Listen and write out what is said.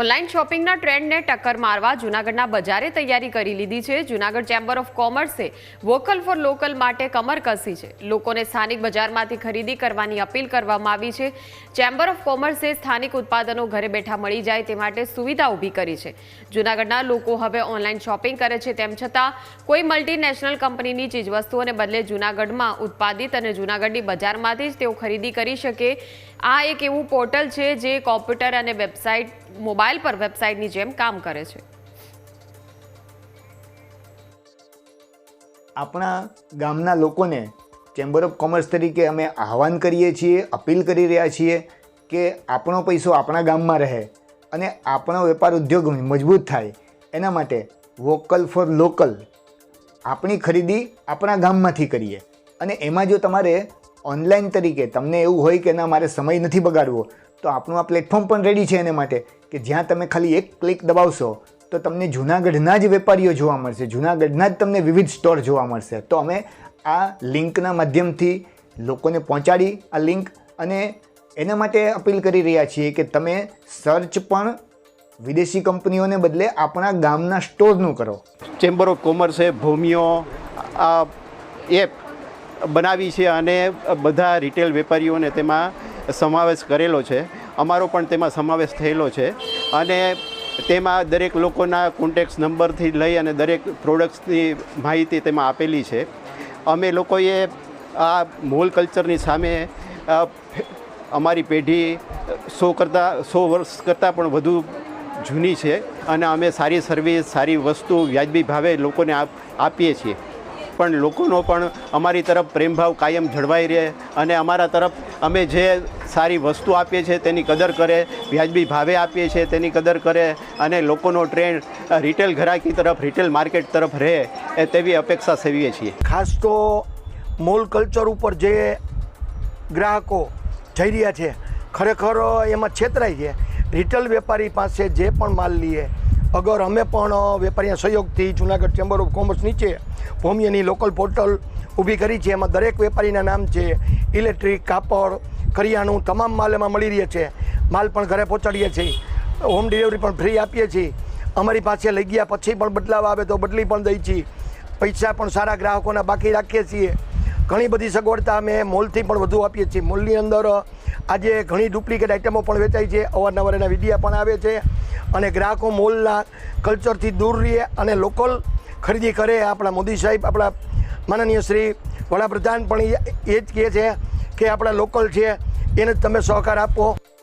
Online શોપિંગના ટ્રેન્ડને ટક્કર મારવા જૂનાગઢના બજારે તૈયારી કરી લીધી છે. જૂનાગઢ ચેમ્બર ઓફ કોમર્સે વોકલ ફોર લોકલ માટે કમર કસી છે. લોકોને સ્થાનિક બજારમાંથી ખરીદી કરવાની અપીલ કરવામાં આવી છે. ચેમ્બર ઓફ કોમર્સે સ્થાનિક ઉત્પાદનો ઘરે બેઠા મળી જાય તે માટે સુવિધા ઊભી કરી છે. જૂનાગઢના લોકો હવે ઓનલાઈન શોપિંગ કરે છે તેમ છતાં કોઈ મલ્ટીનેશનલ કંપનીની ચીજવસ્તુઓને બદલે જૂનાગઢમાં ઉત્પાદિત અને જૂનાગઢની બજારમાંથી જ તેઓ ખરીદી કરી શકે. આ એક એવું પોર્ટલ છે જે કોમ્પ્યુટર અને વેબસાઇટ મોબાઈલ પર વેબસાઇટની જેમ કામ કરે છે. આપણા ગામના લોકોને ચેમ્બર ઓફ કોમર્સ તરીકે અમે આહવાન કરીએ છીએ, અપીલ કરી રહ્યા છીએ કે આપણો પૈસો આપણા ગામમાં રહે અને આપણો વેપાર ઉદ્યોગ મજબૂત થાય. એના માટે વોકલ ફોર લોકલ આપણી ખરીદી આપણા ગામમાંથી કરીએ. અને એમાં જો તમારે ઓનલાઈન તરીકે, તમને એવું હોય કે ના, મારે સમય નથી બગાડવો, તો આપણું આ પ્લેટફોર્મ પણ રેડી છે એને માટે. કે જ્યાં તમે ખાલી એક ક્લિક દબાવશો, તો તમને જૂનાગઢના જ વેપારીઓ જોવા મળશે. જૂનાગઢના જ તમને વિવિધ સ્ટોર જોવા મળશે. તો અમે આ લિંકના માધ્યમથી લોકોને પહોંચાડી આ લિંક અને એના માટે અપીલ કરી રહ્યા છીએ કે તમે સર્ચ પણ વિદેશી કંપનીઓને બદલે આપણા ગામના સ્ટોરનું કરો. ચેમ્બર ઓફ કોમર્સે ભૂમિઓ આ એપ બનાવી છે અને બધા રિટેલ વેપારીઓને તેમાં સમાવેશ કરેલો છે. અમારો પણ તેમાં સમાવેશ થયેલો છે. અને તેમાં દરેક લોકોના કોન્ટેક્ટ નંબરથી લઈ અને દરેક પ્રોડક્ટ્સની માહિતી તેમાં આપેલી છે. અમે લોકોએ આ મોલ કલ્ચરની સામે અમારી પેઢી સો કરતાં, સો વર્ષ કરતાં પણ વધુ જૂની છે અને અમે સારી સર્વિસ સારી વસ્તુ, વ્યાજબી ભાવે લોકોને આપ, આપીએ છીએ. પણ લોકોનો પણ અમારી તરફ પ્રેમભાવ કાયમ જળવાઈ રહે અને અમારા તરફ અમે જે સારી વસ્તુ આપીએ છીએ, તેની કદર કરે, વ્યાજબી ભાવે આપીએ છીએ, તેની કદર કરે અને લોકોનો ટ્રેન્ડ રિટેલ ઘરાકી તરફ, રિટેલ માર્કેટ તરફ રહે એ તેવી અપેક્ષા સેવીએ છીએ. ખાસ તો મોલ કલ્ચર ઉપર જે ગ્રાહકો જઈ રહ્યા છે, ખરેખર એમાં છેતરાય છે. રિટેલ વેપારી પાસે જે પણ માલ લઈએ અગર અમે પણ વેપારીના સહયોગથી જુનાગઢ ચેમ્બર ઓફ કોમર્સ નીચે ભૂમિની લોકલ પોર્ટલ ઊભી કરી છે, એમાં દરેક વેપારીના નામ છે, ઇલેક્ટ્રિક, કાપડ કરિયાણું તમામ માલ એમાં મળી રહે છે. માલ પણ ઘરે પહોંચાડીએ છીએ. હોમ ડિલિવરી પણ ફ્રી આપીએ છીએ. અમારી પાસે લઈ ગયા પછી પણ બદલાવ આવે તો બદલી પણ દઈએ છીએ. પૈસા પણ સારા ગ્રાહકોના બાકી રાખીએ છીએ. ઘણી બધી સગવડતા અમે મોલથી પણ વધુ આપીએ છીએ. મોલની અંદર આજે ઘણી ડુપ્લિકેટ આઇટમો પણ વેચાય છે. અવારનવાર એના વિડીયા પણ આવે છે. અને ગ્રાહકો મોલના કલ્ચરથી દૂર રહે અને લોકલ ખરીદી કરે. આપણા મોદી સાહેબ, આપણા માનનીય શ્રી વડાપ્રધાન પણ એ એ જ કહે છે. કે આપણા લોકલ છે એને તમે સહકાર આપો.